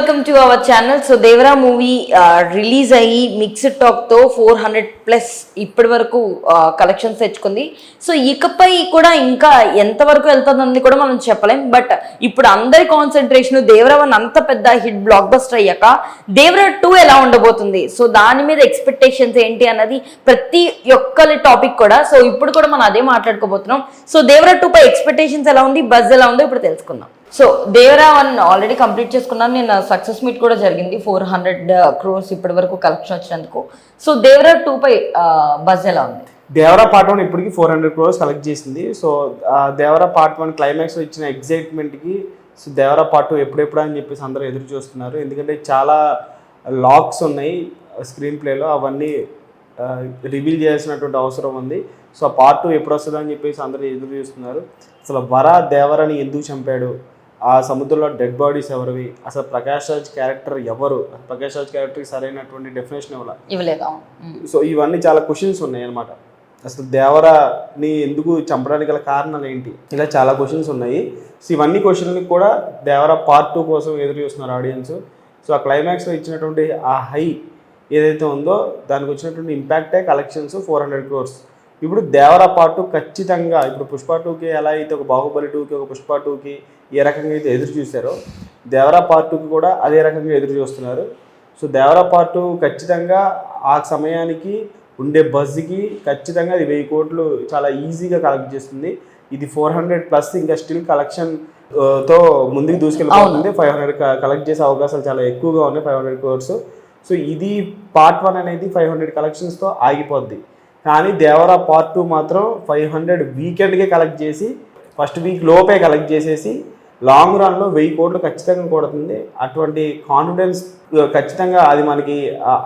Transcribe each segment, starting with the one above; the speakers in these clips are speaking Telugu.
Welcome to our channel so Devara movie release అయ్యి మిక్స్డ్ టాక్తో ఫోర్ హండ్రెడ్ ప్లస్ ఇప్పటి వరకు uh, కలెక్షన్స్ తెచ్చుకుంది. సో ఇకపై కూడా ఇంకా ఎంతవరకు వెళ్తుందని కూడా మనం చెప్పలేం. బట్ ఇప్పుడు అందరి కాన్సన్ట్రేషన్ దేవరా వన్ అంత పెద్ద హిట్ బ్లాక్ బస్టర్ అయ్యాక దేవరా టూ ఎలా ఉండబోతుంది? సో దాని మీద ఎక్స్పెక్టేషన్స్ ఏంటి అన్నది ప్రతి ఒక్కరి టాపిక్ కూడా. సో ఇప్పుడు కూడా మనం అదే మాట్లాడుకోబోతున్నాం. సో దేవరా టూ పై ఎక్స్పెక్టేషన్స్ ఎలా ఉంది? బజ్ ఎలా ఉందో ఇప్పుడు తెలుసుకుందాం. So Devara one already complete చేసుకున్నాను. నేను సక్సెస్ మీట్ కూడా జరిగింది. ఫోర్ హండ్రెడ్ క్రోర్స్ ఇప్పటి వరకు కలెక్షన్ వచ్చినందుకు. సో దేవరా టూ పై uh, బజ్ ఎలా ఉంది? దేవరా పార్ట్ వన్ ఇప్పటికి ఫోర్ హండ్రెడ్ క్రోర్స్ కలెక్ట్ చేసింది. So uh, Devara part one climax ఇచ్చిన ఎగ్జైట్మెంట్కి సో దేవరా పార్ట్ టూ ఎప్పుడెప్పుడు అని చెప్పేసి అందరూ ఎదురు చూస్తున్నారు. ఎందుకంటే చాలా లాక్స్ ఉన్నాయి స్క్రీన్ ప్లేలో అవన్నీ uh, రివీల్ చేయాల్సినటువంటి అవసరం ఉంది. సో ఆ పార్ట్ టూ ఎప్పుడు వస్తుందని చెప్పేసి అందరూ ఎదురు చూస్తున్నారు. అసలు వర దేవరని ఎందుకు చంపాడు? ఆ సముద్రంలో డెడ్ బాడీస్ ఎవరివి? అసలు ప్రకాష్ రాజ్ క్యారెక్టర్ ఎవరు? ప్రకాష్ రాజ్ క్యారెక్టర్కి సరైనటువంటి డెఫినేషన్ ఇవ్వాలి? ఇవ్వలేదా సో ఇవన్నీ చాలా క్వశ్చన్స్ ఉన్నాయి అనమాట అసలు దేవరాని ఎందుకు చంపడానికి గల కారణాలు ఏంటి? ఇలా చాలా క్వశ్చన్స్ ఉన్నాయి. సో ఇవన్నీ క్వశ్చన్లకు కూడా దేవరా పార్ట్ టూ కోసం ఎదురు చూస్తున్నారు ఆడియన్స్ సో ఆ క్లైమాక్స్లో ఇచ్చినటువంటి ఆ హై ఏదైతే ఉందో దానికి వచ్చినటువంటి ఇంపాక్టే కలెక్షన్స్ ఫోర్ హండ్రెడ్ క్రోర్స్ ఇప్పుడు దేవరా పార్ట్ టూ ఖచ్చితంగా ఇప్పుడు పుష్ప టూకి ఎలా అయితే ఒక బాహుబలి టూకి ఒక పుష్ప టూకి ఏ రకంగా అయితే ఎదురు చూశారో దేవరా పార్ట్ టూకి కూడా అదే రకంగా ఎదురు చూస్తున్నారు. సో దేవరా పార్ట్ టూ ఖచ్చితంగా ఆ సమయానికి ఉండే బజ్కి ఖచ్చితంగా అది వెయ్యి కోట్లు చాలా ఈజీగా కలెక్ట్ చేస్తుంది. ఇది ఫోర్ హండ్రెడ్ ప్లస్ ఇంకా స్టిల్ కలెక్షన్తో ముందుకు దూసుకెళ్ళిపోతుంది. ఫైవ్ హండ్రెడ్ కలెక్ట్ చేసే అవకాశాలు చాలా ఎక్కువగా ఉన్నాయి ఫైవ్ హండ్రెడ్ క్రోర్స్ సో ఇది పార్ట్ వన్ అనేది ఫైవ్ హండ్రెడ్ కలెక్షన్స్తో ఆగిపోద్ది. కానీ దేవరా పార్ట్ టూ మాత్రం ఫైవ్ హండ్రెడ్ వీకెండ్కే కలెక్ట్ చేసి ఫస్ట్ వీక్ లోపే కలెక్ట్ చేసేసి లాంగ్ రన్లో వెయ్యి కోట్లు ఖచ్చితంగా కొడుతుంది. అటువంటి కాన్ఫిడెన్స్ ఖచ్చితంగా అది మనకి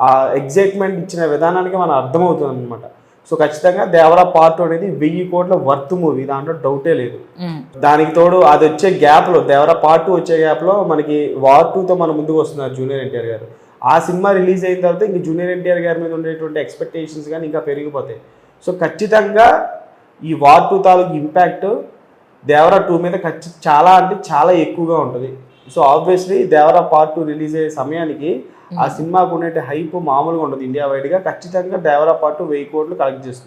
ఆ- ఎగ్జైట్మెంట్ ఇచ్చిన విధానానికి మనం అర్థమవుతుంది అనమాట సో ఖచ్చితంగా దేవరా పార్ట్ టూ అనేది వెయ్యి కోట్ల వర్త్ మూవీ దాంట్లో డౌటే లేదు. దానికి తోడు అది వచ్చే గ్యాప్లో దేవరా పార్ట్ టూ వచ్చే గ్యాప్లో మనకి వార్ టూతో మన ముందుకు వస్తున్నారు జూనియర్ ఎన్టీఆర్ గారు. ఆ సినిమా రిలీజ్ అయిన తర్వాత ఇంక జూనియర్ ఎన్టీఆర్ గారి మీద ఉండేటువంటి ఎక్స్పెక్టేషన్స్ కానీ ఇంకా పెరిగిపోతాయి. సో ఖచ్చితంగా ఈ వార్ టూ తాలూకు ఇంపాక్ట్ దేవరా టూ మీద ఖచ్చి చాలా అంటే చాలా ఎక్కువగా ఉంటుంది. So obviously Devara part two release అయ్యే సమయానికి ఆ సినిమాకు ఉండే హైప్ మామూలుగా ఉండదు. ఇండియా వైడ్గా ఖచ్చితంగా దేవరా పార్ట్ టూ వెయ్యి కోట్లు కలెక్ట్ చేస్తుంది.